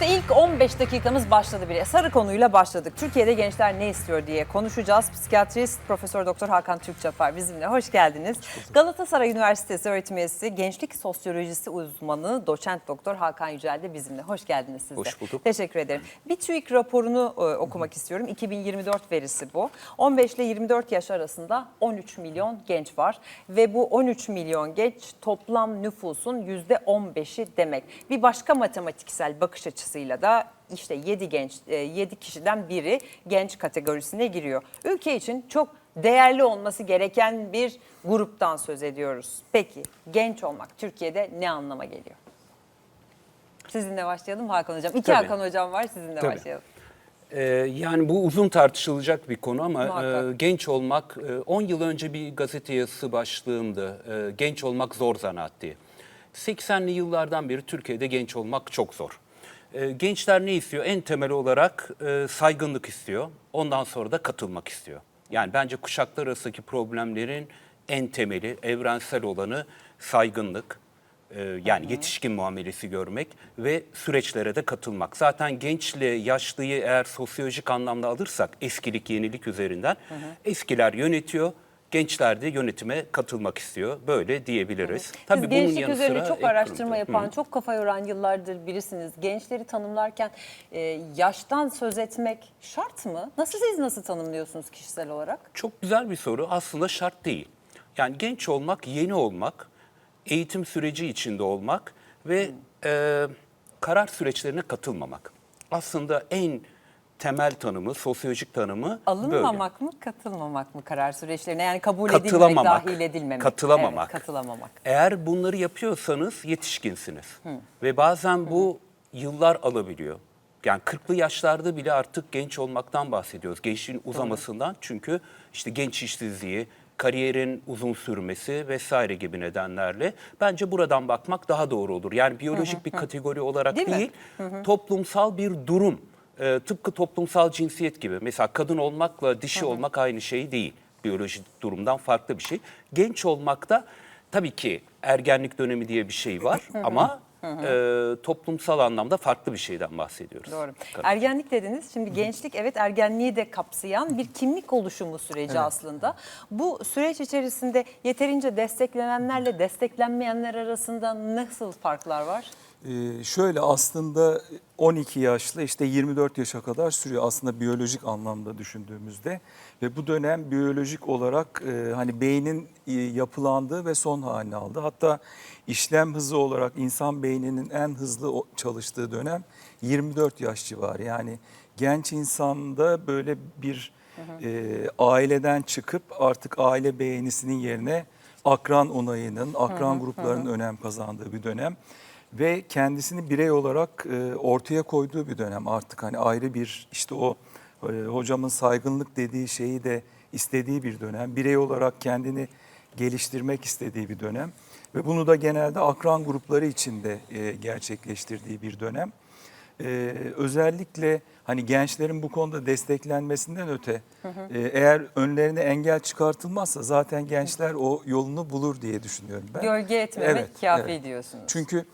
İşte ilk 15 dakikamız başladı bile. Sarı konuyla başladık. Türkiye'de gençler ne istiyor diye konuşacağız. Psikiyatrist Profesör Doktor Hakan Türkçapar bizimle. Hoş geldiniz. Galatasaray Üniversitesi öğretim üyesi, gençlik sosyolojisi uzmanı Doçent Doktor Hakan Yücel de bizimle. Hoş geldiniz siz de. Hoş bulduk. Teşekkür ederim. Bir TÜİK raporunu e, okumak istiyorum. 2024 verisi bu. 15 ile 24 yaş arasında 13 milyon genç var ve bu 13 milyon genç toplam nüfusun %15'i demek. Bir başka matematiksel bakış açısıyla da işte 7 genç 7 kişiden biri genç kategorisine giriyor. Ülke için çok değerli olması gereken bir gruptan söz ediyoruz. Peki genç olmak Türkiye'de ne anlama geliyor? Sizinle başlayalım Hakan Hocam. İki Tabii. Hakan Hocam var sizinle Tabii. başlayalım. Ee, yani bu uzun tartışılacak bir konu ama Muhakkak. e, genç olmak, e, 10 yıl önce bir gazete yazısı başlığımdı. E, genç olmak zor zanaat diye. 80'li yıllardan beri Türkiye'de genç olmak çok zor. E, gençler ne istiyor? En temel olarak e, saygınlık istiyor. Ondan sonra da katılmak istiyor. Yani bence kuşaklar arasındaki problemlerin en temeli, evrensel olanı saygınlık, ee, yani yetişkin muamelesi görmek ve süreçlere de katılmak. Zaten gençle yaşlıyı eğer sosyolojik anlamda alırsak eskilik yenilik üzerinden eskiler yönetiyor. Gençler de yönetime katılmak istiyor. Böyle diyebiliriz. Siz bunun gençlik yanı üzerine sıra çok araştırma yapan, çok kafa yoran yıllardır birisiniz. Gençleri tanımlarken e, yaştan söz etmek şart mı? Nasıl siz nasıl tanımlıyorsunuz kişisel olarak? Çok güzel bir soru. Aslında şart değil. Yani genç olmak, yeni olmak, eğitim süreci içinde olmak ve e, karar süreçlerine katılmamak. Aslında en temel tanımı, sosyolojik tanımı böyle. Alınmamak mı, katılmamak mı karar süreçlerine? Yani kabul edilmemek, dahil edilmemek. Katılamamak. Evet, katılamamak. Eğer bunları yapıyorsanız yetişkinsiniz. Ve bazen bu yıllar alabiliyor. Yani 40'lı yaşlarda bile artık genç olmaktan bahsediyoruz. Gençliğin uzamasından çünkü işte genç işsizliği, kariyerin uzun sürmesi vesaire gibi nedenlerle bence buradan bakmak daha doğru olur. Yani biyolojik bir kategori olarak Değil mi? değil, toplumsal bir durum. Ee, tıpkı toplumsal cinsiyet gibi. Mesela kadın olmakla dişi olmak aynı şey değil. Biyolojik durumdan farklı bir şey. Genç olmak da tabii ki ergenlik dönemi diye bir şey var ama e, toplumsal anlamda farklı bir şeyden bahsediyoruz. Doğru. Tabii. Ergenlik dediniz. Şimdi gençlik evet ergenliği de kapsayan bir kimlik oluşumu süreci aslında. Bu süreç içerisinde yeterince desteklenenlerle desteklenmeyenler arasında nasıl farklar var? Ee, şöyle aslında 12 yaşlı işte 24 yaşa kadar sürüyor aslında biyolojik anlamda düşündüğümüzde ve bu dönem biyolojik olarak e, hani beynin e, yapılandığı ve son halini aldı. Hatta işlem hızı olarak insan beyninin en hızlı çalıştığı dönem 24 yaş civarı. Yani genç insanda böyle bir e, aileden çıkıp artık aile beğenisinin yerine akran onayının, akran gruplarının önem kazandığı bir dönem ve kendisini birey olarak e, ortaya koyduğu bir dönem artık hani ayrı bir işte o e, hocamın saygınlık dediği şeyi de istediği bir dönem birey olarak kendini geliştirmek istediği bir dönem ve bunu da genelde akran grupları içinde e, gerçekleştirdiği bir dönem. Ee, özellikle hani gençlerin bu konuda desteklenmesinden öte e, eğer önlerine engel çıkartılmazsa zaten gençler o yolunu bulur diye düşünüyorum ben. Gölge etmemek Evet, kafi evet. diyorsunuz. Çünkü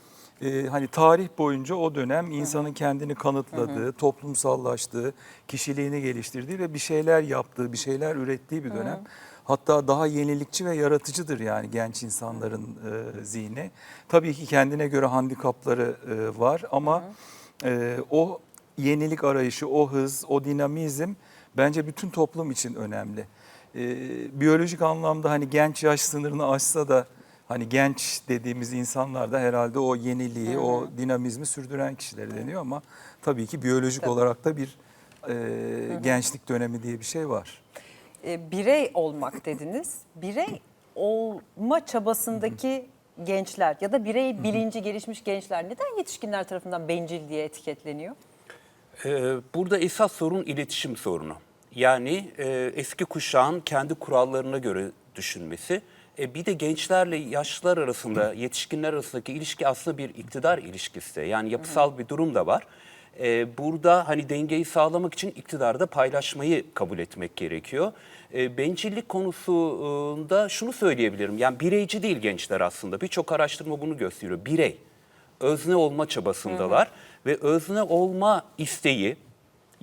e, hani tarih boyunca o dönem insanın kendini kanıtladığı, toplumsallaştığı, kişiliğini geliştirdiği ve bir şeyler yaptığı, bir şeyler ürettiği bir dönem. Hatta daha yenilikçi ve yaratıcıdır yani genç insanların e, zihni. Tabii ki kendine göre handikapları e, var ama e, o yenilik arayışı, o hız, o dinamizm bence bütün toplum için önemli. E, biyolojik anlamda hani genç yaş sınırını aşsa da hani genç dediğimiz insanlar da herhalde o yeniliği, o dinamizmi sürdüren kişileri deniyor ama tabii ki biyolojik Tabii. olarak da bir e, gençlik dönemi diye bir şey var. E, birey olmak dediniz. Birey olma çabasındaki gençler ya da birey bilinci gelişmiş gençler neden yetişkinler tarafından bencil diye etiketleniyor? Ee, burada esas sorun iletişim sorunu. Yani e, eski kuşağın kendi kurallarına göre düşünmesi. E, bir de gençlerle yaşlılar arasında, yetişkinler arasındaki ilişki aslında bir iktidar ilişkisi. Yani yapısal bir durum da var. E, burada hani dengeyi sağlamak için iktidarda paylaşmayı kabul etmek gerekiyor. E, bencillik konusunda şunu söyleyebilirim. Yani bireyci değil gençler aslında. Birçok araştırma bunu gösteriyor. Birey özne olma çabasındalar Ve özne olma isteği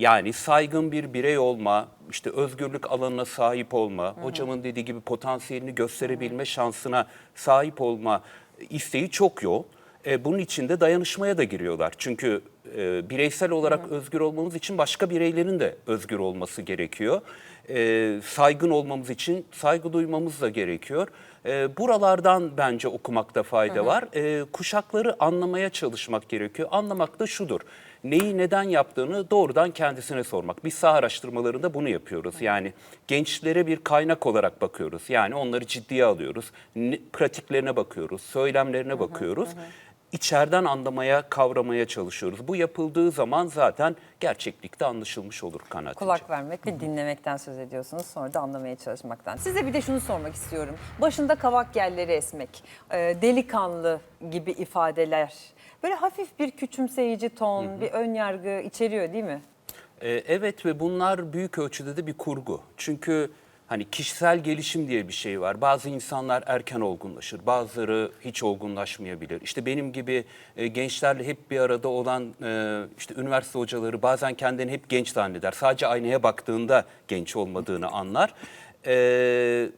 yani saygın bir birey olma, işte özgürlük alanına sahip olma, hocamın dediği gibi potansiyelini gösterebilme şansına sahip olma isteği çok yoğun. E, bunun için de dayanışmaya da giriyorlar. Çünkü e, bireysel olarak özgür olmamız için başka bireylerin de özgür olması gerekiyor. E, saygın olmamız için saygı duymamız da gerekiyor. E, buralardan bence okumakta fayda var. E, kuşakları anlamaya çalışmak gerekiyor. Anlamak da şudur. Neyi neden yaptığını doğrudan kendisine sormak. Biz saha araştırmalarında bunu yapıyoruz. Yani gençlere bir kaynak olarak bakıyoruz. Yani onları ciddiye alıyoruz. Ne- pratiklerine bakıyoruz, söylemlerine bakıyoruz. İçeriden anlamaya, kavramaya çalışıyoruz. Bu yapıldığı zaman zaten gerçeklikte anlaşılmış olur kanaatimce. Kulak vermek ve dinlemekten söz ediyorsunuz. Sonra da anlamaya çalışmaktan. Size bir de şunu sormak istiyorum. Başında kavak yerleri esmek, e, delikanlı gibi ifadeler. Böyle hafif bir küçümseyici ton, bir ön yargı içeriyor değil mi? Ee, Evet ve bunlar büyük ölçüde de bir kurgu. Çünkü hani kişisel gelişim diye bir şey var. Bazı insanlar erken olgunlaşır, bazıları hiç olgunlaşmayabilir. İşte benim gibi e, gençlerle hep bir arada olan e, işte üniversite hocaları bazen kendini hep genç zanneder. Sadece aynaya baktığında genç olmadığını anlar. Ee,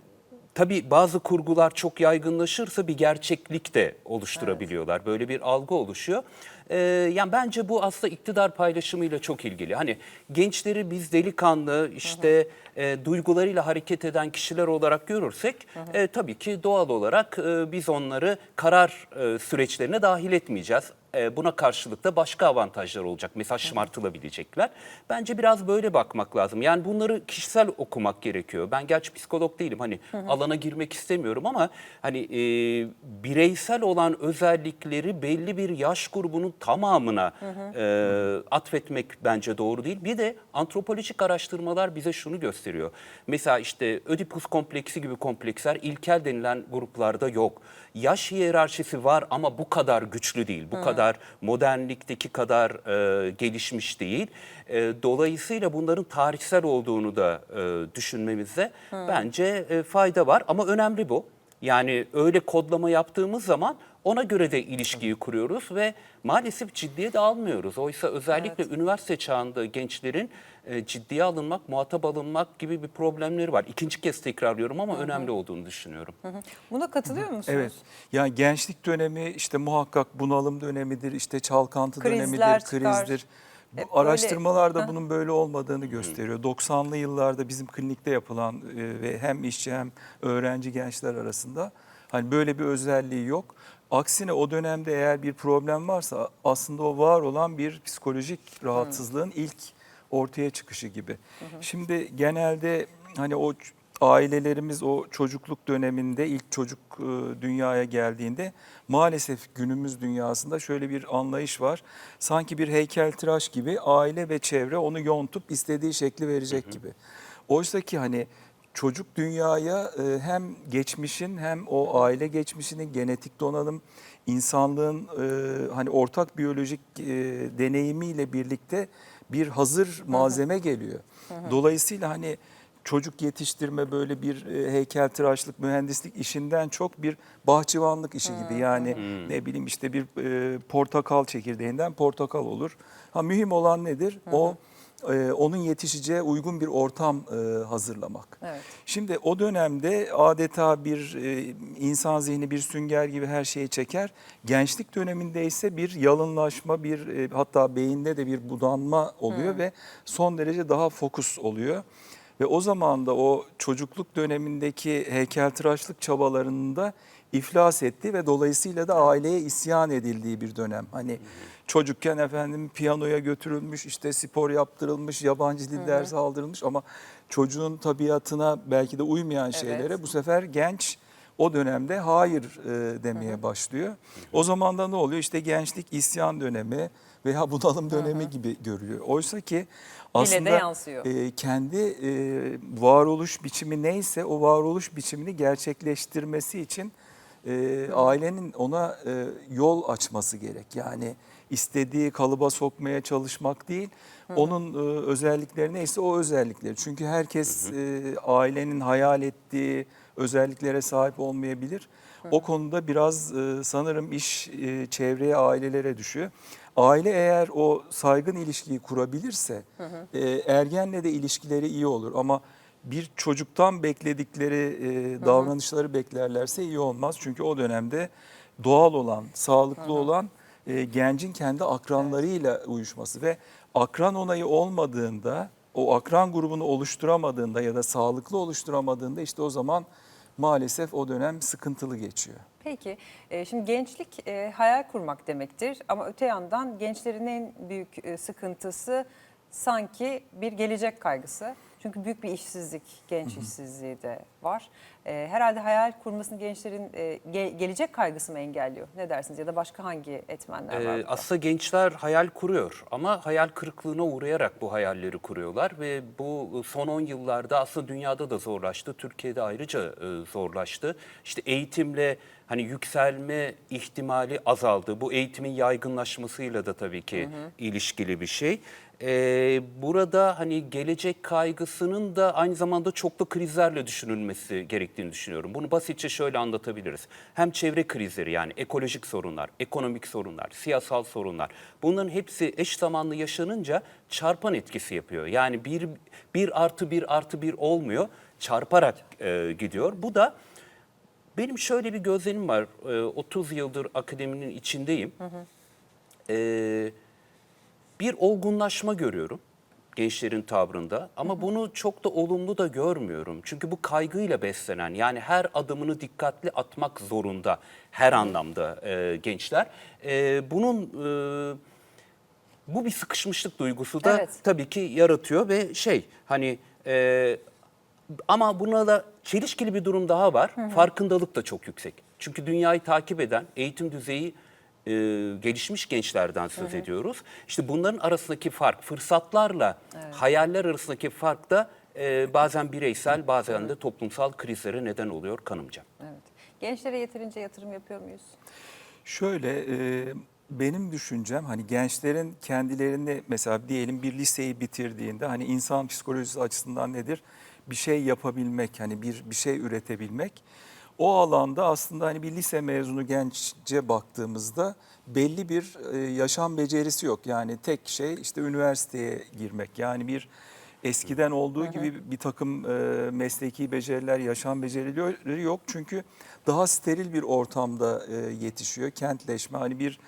Tabii bazı kurgular çok yaygınlaşırsa bir gerçeklik de oluşturabiliyorlar. Böyle bir algı oluşuyor. Ee, yani bence bu aslında iktidar paylaşımıyla çok ilgili. Hani gençleri biz delikanlı, işte e, duygularıyla hareket eden kişiler olarak görürsek e, tabii ki doğal olarak e, biz onları karar e, süreçlerine dahil etmeyeceğiz. E, buna karşılık da başka avantajlar olacak. Mesela şımartılabilecekler. Bence biraz böyle bakmak lazım. Yani bunları kişisel okumak gerekiyor. Ben gerçi psikolog değilim. Hani alana girmek istemiyorum ama hani e, bireysel olan özellikleri belli bir yaş grubunun tamamına e, atfetmek bence doğru değil. Bir de antropolojik araştırmalar bize şunu gösteriyor. Mesela işte Ödipus kompleksi gibi kompleksler ilkel denilen gruplarda yok. Yaş hiyerarşisi var ama bu kadar güçlü değil. Bu kadar modernlikteki kadar e, gelişmiş değil. E, dolayısıyla bunların tarihsel olduğunu da e, düşünmemizde bence e, fayda var. Ama önemli bu. Yani öyle kodlama yaptığımız zaman ona göre de ilişkiyi kuruyoruz ve maalesef ciddiye de almıyoruz. Oysa özellikle üniversite çağında gençlerin e, ciddiye alınmak, muhatap alınmak gibi bir problemleri var. İkinci kez tekrarlıyorum ama önemli olduğunu düşünüyorum. Buna katılıyor musunuz? Evet. Yani gençlik dönemi işte muhakkak bunalım dönemidir, işte çalkantı Krizler dönemidir, çıkar. Bu Hep böyle- bunun böyle olmadığını gösteriyor. 90'lı yıllarda bizim klinikte yapılan e, ve hem işçi hem öğrenci gençler arasında hani böyle bir özelliği yok. Aksine o dönemde eğer bir problem varsa aslında o var olan bir psikolojik rahatsızlığın ilk ortaya çıkışı gibi. Şimdi genelde hani o ailelerimiz o çocukluk döneminde ilk çocuk e, dünyaya geldiğinde maalesef günümüz dünyasında şöyle bir anlayış var. Sanki bir heykeltıraş gibi aile ve çevre onu yontup istediği şekli verecek gibi. Oysa ki hani çocuk dünyaya e, hem geçmişin hem o aile geçmişinin genetik donanım, insanlığın e, hani ortak biyolojik deneyimiyle birlikte bir hazır malzeme geliyor. Dolayısıyla hani çocuk yetiştirme böyle bir e, heykeltıraşlık, mühendislik işinden çok bir bahçıvanlık işi gibi. Yani ne bileyim işte bir e, portakal çekirdeğinden portakal olur. Ha mühim olan nedir? O e, onun yetişeceği uygun bir ortam e, hazırlamak. Evet. Şimdi o dönemde adeta bir e, insan zihni bir sünger gibi her şeyi çeker. Gençlik döneminde ise bir yalınlaşma, bir e, hatta beyinde de bir budanma oluyor ve son derece daha fokus oluyor. Ve o zaman da o çocukluk dönemindeki heykeltıraşlık çabalarında iflas etti ve dolayısıyla da aileye isyan edildiği bir dönem. Hani çocukken efendim piyanoya götürülmüş, işte spor yaptırılmış, yabancı dil dersi aldırılmış ama çocuğun tabiatına belki de uymayan şeylere bu sefer genç o dönemde hayır e, demeye başlıyor. O zaman da ne oluyor? İşte gençlik isyan dönemi veya bunalım dönemi gibi görülüyor. Oysa ki aslında yansıyor. e, kendi e, varoluş biçimi neyse o varoluş biçimini gerçekleştirmesi için e, ailenin ona e, yol açması gerek. Yani istediği kalıba sokmaya çalışmak değil, onun e, özellikleri neyse o özellikleri. Çünkü herkes e, ailenin hayal ettiği özelliklere sahip olmayabilir. O konuda biraz e, sanırım iş e, çevreye, ailelere düşüyor. Aile eğer o saygın ilişkiyi kurabilirse e, ergenle de ilişkileri iyi olur. Ama bir çocuktan bekledikleri e, davranışları beklerlerse iyi olmaz. Çünkü o dönemde doğal olan, sağlıklı olan e, gencin kendi akranlarıyla uyuşması ve akran onayı olmadığında, o akran grubunu oluşturamadığında ya da sağlıklı oluşturamadığında işte o zaman maalesef o dönem sıkıntılı geçiyor. Peki, e, şimdi gençlik e, hayal kurmak demektir ama öte yandan gençlerin en büyük e, sıkıntısı sanki bir gelecek kaygısı. Çünkü büyük bir işsizlik, genç işsizliği de var. E, herhalde hayal kurmasını gençlerin e, ge- gelecek kaygısı mı engelliyor? Ne dersiniz ya da başka hangi etmenler var? Ee, burada? aslında gençler hayal kuruyor ama hayal kırıklığına uğrayarak bu hayalleri kuruyorlar ve bu son 10 yıllarda aslında dünyada da zorlaştı, Türkiye'de ayrıca e, zorlaştı. İşte eğitimle hani yükselme ihtimali azaldı. Bu eğitimin yaygınlaşmasıyla da tabii ki ilişkili bir şey. Ee, burada hani gelecek kaygısının da aynı zamanda çoklu krizlerle düşünülmesi gerektiğini düşünüyorum. Bunu basitçe şöyle anlatabiliriz. Hem çevre krizleri yani ekolojik sorunlar, ekonomik sorunlar, siyasal sorunlar bunların hepsi eş zamanlı yaşanınca çarpan etkisi yapıyor. Yani bir, bir artı bir artı bir olmuyor çarparak e, gidiyor. Bu da benim şöyle bir gözlemim var. Ee, 30 yıldır akademinin içindeyim. Ee, bir olgunlaşma görüyorum gençlerin tavrında ama bunu çok da olumlu da görmüyorum. Çünkü bu kaygıyla beslenen yani her adımını dikkatli atmak zorunda her anlamda e, gençler. E, bunun e, bu bir sıkışmışlık duygusu da Evet. tabii ki yaratıyor ve şey hani e, ama buna da çelişkili bir durum daha var. Farkındalık da çok yüksek. Çünkü dünyayı takip eden eğitim düzeyi e, gelişmiş gençlerden söz ediyoruz. İşte bunların arasındaki fark, fırsatlarla hayaller arasındaki fark da e, bazen bireysel, bazen de toplumsal krizlere neden oluyor kanımca. Evet. Gençlere yeterince yatırım yapıyor muyuz? Şöyle e, benim düşüncem hani gençlerin kendilerini mesela diyelim bir liseyi bitirdiğinde hani insan psikolojisi açısından nedir? Bir şey yapabilmek hani bir bir şey üretebilmek. O alanda aslında hani bir lise mezunu gence baktığımızda belli bir e, yaşam becerisi yok. Yani tek şey işte üniversiteye girmek. Yani bir eskiden olduğu gibi bir takım e, mesleki beceriler, yaşam becerileri yok. Çünkü daha steril bir ortamda e, yetişiyor. Kentleşme hani bir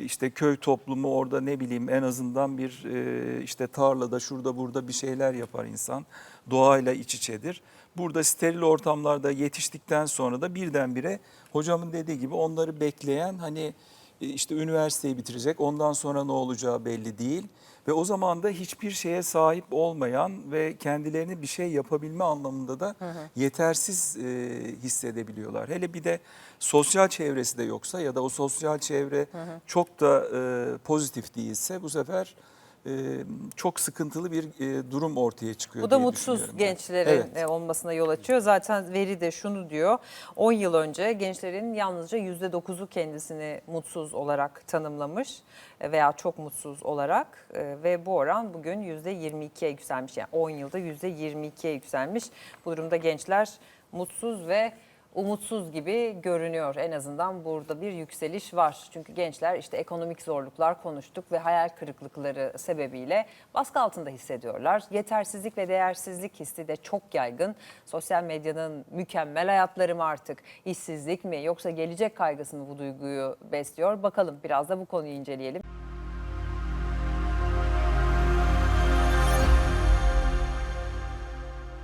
işte köy toplumu orada ne bileyim en azından bir e, işte tarlada şurada burada bir şeyler yapar insan. Doğayla iç içedir. Burada steril ortamlarda yetiştikten sonra da birdenbire hocamın dediği gibi onları bekleyen hani e, işte üniversiteyi bitirecek ondan sonra ne olacağı belli değil. Ve o zaman da hiçbir şeye sahip olmayan ve kendilerini bir şey yapabilme anlamında da yetersiz e, hissedebiliyorlar. Hele bir de sosyal çevresi de yoksa ya da o sosyal çevre çok da e, pozitif değilse bu sefer e, çok sıkıntılı bir e, durum ortaya çıkıyor Bu da mutsuz gençlerin Evet. e, olmasına yol açıyor. Zaten veri de şunu diyor. 10 yıl önce gençlerin yalnızca %9'u kendisini mutsuz olarak tanımlamış veya çok mutsuz olarak ve bu oran bugün %22'ye yükselmiş. Yani 10 yılda %22'ye yükselmiş. Bu durumda gençler mutsuz ve umutsuz gibi görünüyor. En azından burada bir yükseliş var. Çünkü gençler işte ekonomik zorluklar konuştuk ve hayal kırıklıkları sebebiyle baskı altında hissediyorlar. Yetersizlik ve değersizlik hissi de çok yaygın. Sosyal medyanın mükemmel hayatları mı artık, işsizlik mi yoksa gelecek kaygısı mı bu duyguyu besliyor? Bakalım biraz da bu konuyu inceleyelim.